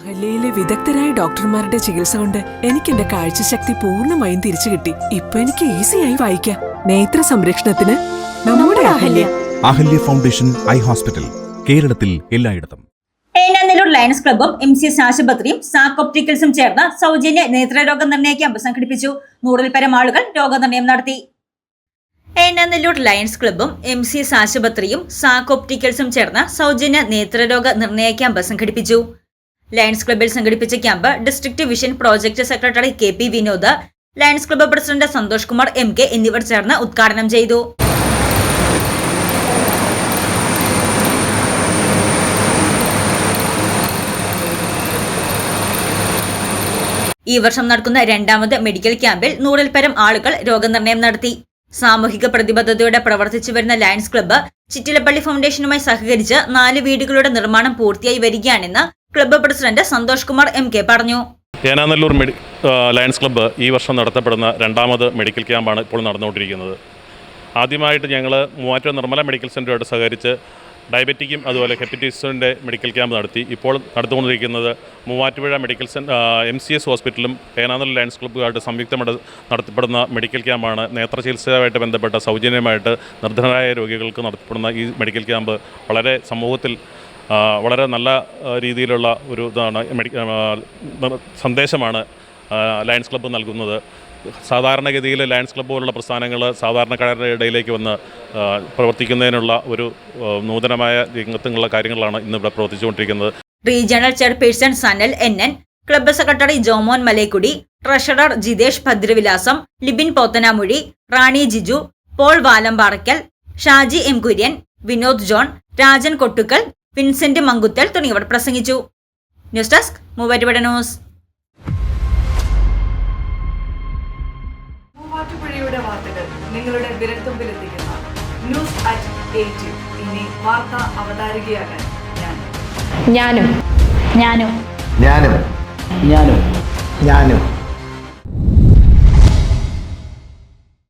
അഹല്യയിലെ വിദഗ്ധരായ ഡോക്ടർമാരുടെ ചികിത്സ കൊണ്ട് എനിക്ക് എന്റെ കാഴ്ചശക്തി പൂർണമായും തിരിച്ചു കിട്ടി. ഇപ്പൊ എനിക്ക് ഈസിയായി വായിക്കാം. നേത്ര സംരക്ഷണത്തിന് നമ്മുടെ Ahalya. Ahalya foundation eye hospital കേരളത്തിൽ എല്ലായിടത്തും. ഏനാനെല്ലൂർ ലയൺസ് ക്ലബ്ബും എം സി എസ് ആശുപത്രിയും സാക് ഒപ്റ്റിക്കൽസും ചേർന്ന് സൗജന്യ നേത്രരോഗ നിർണയ ക്യാമ്പ് സംഘടിപ്പിച്ചു. നൂറിൽ പരം ആളുകൾ രോഗനിർണയം നടത്തി. ഏനാനെല്ലൂർ ലയൺസ് ക്ലബ്ബും എം സി എസ് ആശുപത്രിയും സാക് ഒപ്റ്റിക്കൽസും ചേർന്ന് സൗജന്യ നേത്രരോഗ നിർണയ ക്യാമ്പ് സംഘടിപ്പിച്ചു. ലയൺസ് ക്ലബ്ബിൽ സംഘടിപ്പിച്ച camp district vision project secretary K P Vinod Lions club president Santhosh Kumar M K എന്നിവർ ചേർന്ന് ഉദ്ഘാടനം ചെയ്തു. ഈ വർഷം നടക്കുന്ന രണ്ടാമത് മെഡിക്കൽ ക്യാമ്പിൽ നൂറിൽ പരം ആളുകൾ രോഗനിർണയം നടത്തി. സാമൂഹിക പ്രതിബദ്ധതയോടെ പ്രവർത്തിച്ചു വരുന്ന ലയൺസ് ക്ലബ്ബ് ചിറ്റിലപ്പള്ളി ഫൗണ്ടേഷനുമായി സഹകരിച്ച് നാല് വീടുകളുടെ നിർമ്മാണം പൂർത്തിയായി വരികയാണെന്ന് club president Santhosh Kumar M K പറഞ്ഞു. ഏനാനല്ലൂർ മെഡി ലയൺസ് ക്ലബ്ബ് ഈ വർഷം നടത്തപ്പെടുന്ന രണ്ടാമത് മെഡിക്കൽ ക്യാമ്പാണ് ഇപ്പോൾ നടന്നുകൊണ്ടിരിക്കുന്നത്. ആദ്യമായിട്ട് ഞങ്ങൾ മൂവാറ്റുപുഴ നിർമ്മല മെഡിക്കൽ സെന്ററുമായിട്ട് സഹകരിച്ച് ഡയബറ്റിക്കും അതുപോലെ ഹെപ്പറ്റൈറ്റിസിന്റെ മെഡിക്കൽ ക്യാമ്പ് നടത്തി. ഇപ്പോൾ നടത്തുകൊണ്ടിരിക്കുന്നത് മൂവാറ്റുപുഴ മെഡിക്കൽ സെൻ എം സി എസ് ഹോസ്പിറ്റലും ഏനാനെല്ലൂർ ലയൺസ് ക്ലബ്ബുമായിട്ട് സംയുക്തമായിട്ട് നടത്തപ്പെടുന്ന മെഡിക്കൽ ക്യാമ്പാണ്. നേത്ര ചികിത്സയുമായിട്ട് ബന്ധപ്പെട്ട സൗജന്യമായിട്ട് നിർദ്ധനരായ രോഗികൾക്ക് നടത്തപ്പെടുന്ന ഈ മെഡിക്കൽ ക്യാമ്പ് വളരെ സമൂഹത്തിൽ വളരെ നല്ല രീതിയിലുള്ള ഒരു ഇതാണ് മെഡി സന്ദേശമാണ് ലയൺസ് ക്ലബ്ബ് നൽകുന്നത്. സാധാരണഗതിയിൽ ലയൺസ് ക്ലബ്ബ് പോലുള്ള പ്രസ്ഥാനങ്ങൾ സാധാരണക്കാരുടെ ഇടയിലേക്ക് വന്ന് പ്രവർത്തിക്കുന്നതിനുള്ള ഒരു നൂതനമായ രംഗത്തുള്ള കാര്യങ്ങളാണ് ഇന്ന് ഇവിടെ പ്രവർത്തിച്ചുകൊണ്ടിരിക്കുന്നത്. Regional chairperson Sanal N N club secretary Jomon Malekudy treasurer Jithesh Bhadravilasam Libin Pothanamozhi Rani Jiju Paul Valamparackal Shaji M Kurian Vinod John Rajan Kottukkal Vincent Mankuthal തുടങ്ങിയവർ പ്രസംഗിച്ചു. News desk Muvattupuzha news. മൂവാറ്റുപുഴയുടെ വാർത്തകൾ നിങ്ങളുടെ വിരൽത്തുമ്പിലെത്തിക്കുന്ന. News at ഇനി വാർത്ത അവതാരികയാകാൻ ഞാനും. ഞാനും. ഞാനും. ഞാനും. ഞാനും.